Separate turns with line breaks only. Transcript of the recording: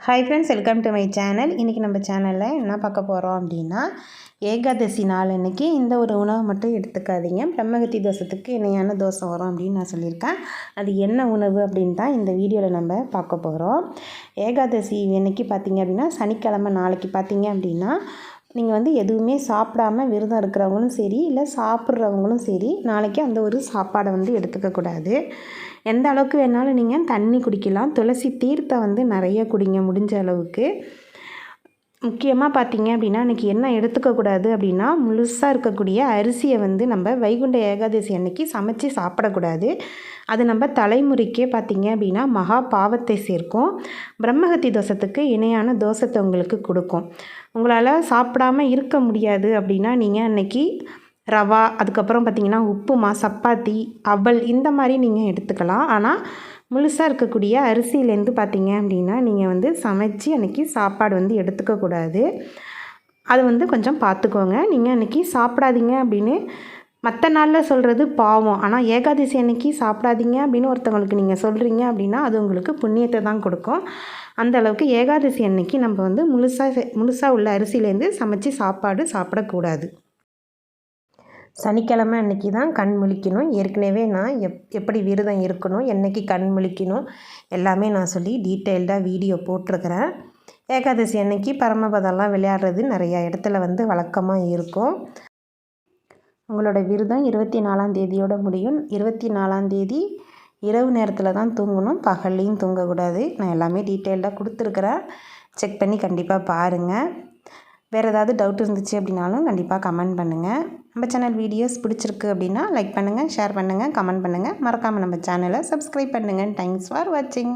Hi friends welcome to my channel இன்றைக்கி நம்ம சேனலில் என்ன பார்க்க போகிறோம் அப்படின்னா ஏகாதசி நாள் அன்றைக்கி இந்த ஒரு உணவை மட்டும் எடுத்துக்காதீங்க. பிரம்மகத்தி தோசத்துக்கு இணையான தோசை வரும் அப்படின்னு நான் சொல்லியிருக்கேன். அது என்ன உணவு அப்படின்னு தான் இந்த வீடியோவில் நம்ம பார்க்க போகிறோம் ஏகாதசி அன்னைக்கு பார்த்திங்க அப்படின்னா சனிக்கிழமை நாளைக்கு பார்த்திங்க அப்படின்னா நீங்கள் வந்து எதுவுமே சாப்பிடாம விரதம் இருக்கிறவங்களும் சரி இல்லை சாப்பிட்றவங்களும் சரி நாளைக்கு அந்த ஒரு சாப்பாடை வந்து எடுத்துக்கக்கூடாது எந்த அளவுக்கு வேணாலும் நீங்கள் தண்ணி குடிக்கலாம். துளசி தீர்த்தம் வந்து நிறைய குடிங்க முடிஞ்ச அளவுக்கு. முக்கியமாக பார்த்தீங்க அப்படின்னா இன்றைக்கி என்ன எடுத்துக்கக்கூடாது அப்படின்னா முழுசாக இருக்கக்கூடிய அரிசியை வந்து நம்ம வைகுண்ட ஏகாதசி அன்னைக்கு சமைச்சு சாப்பிடக்கூடாது அது நம்ம தலைமுறைக்கே பார்த்திங்க அப்படின்னா மகா பாவத்தை சேர்க்கும். பிரம்மகத்தி தோசத்துக்கு இணையான தோசத்தை உங்களுக்கு கொடுக்கும். உங்களால் சாப்பிடாம இருக்க முடியாது அப்படின்னா நீங்கள் அன்றைக்கி ரவா அதுக்கப்புறம் பார்த்திங்கன்னா உப்புமா சப்பாத்தி அவல் இந்த மாதிரி நீங்கள் எடுத்துக்கலாம். ஆனால் முழுசாக இருக்கக்கூடிய அரிசியிலேருந்து பார்த்தீங்க அப்படின்னா நீங்கள் வந்து சமைச்சு அன்றைக்கி சாப்பாடு வந்து எடுத்துக்கக்கூடாது அது வந்து கொஞ்சம் பார்த்துக்கோங்க. நீங்கள் அன்றைக்கி சாப்பிடாதீங்க அப்படின்னு மற்ற நாளில் சொல்கிறது பாவம். ஆனால் ஏகாதசி அன்னைக்கு சாப்பிடாதீங்க அப்படின்னு ஒருத்தவங்களுக்கு நீங்கள் சொல்கிறீங்க அப்படின்னா அது உங்களுக்கு புண்ணியத்தை தான் கொடுக்கும். அந்த அளவுக்கு ஏகாதசி அன்னைக்கு நம்ம வந்து முழுசாக முழுசாக உள்ள அரிசியிலேருந்து சமைச்சு சாப்பாடு சாப்பிடக்கூடாது. சனிக்கிழமை அன்றைக்கி தான் கண் முழிக்கணும். ஏற்கனவே நான் எப் எப்படி விரதம் இருக்கணும் என்றைக்கு கண் முழிக்கணும் எல்லாமே நான் சொல்லி டீட்டெயில்டாக வீடியோ போட்டிருக்கிறேன். ஏகாதசி அன்னைக்கு பரமபதம்லாம் விளையாடுறது நிறையா இடத்துல வந்து வழக்கமாக இருக்கும். உங்களோட விரதம் இருபத்தி நாலாம் தேதியோடு முடியும். இருபத்தி நாலாம் தேதி இரவு நேரத்தில் தான் தூங்கணும். பகல்லையும் தூங்கக்கூடாது. நான் எல்லாமே டீட்டெயில்டாக கொடுத்துருக்குறேன். செக் பண்ணி கண்டிப்பாக பாருங்கள் வேறு ஏதாவது டவுட் இருந்துச்சு அப்படின்னாலும் கண்டிப்பாக கமெண்ட் பண்ணுங்கள் நம்ம சேனல் வீடியோஸ் பிடிச்சிருக்கு அப்படின்னா லைக் பண்ணுங்கள் ஷேர் பண்ணுங்கள் கமெண்ட் பண்ணுங்கள் மறக்காமல் நம்ம சேனலை சப்ஸ்கிரைப் பண்ணுங்கள் தேங்க்ஸ் ஃபார் வாட்சிங்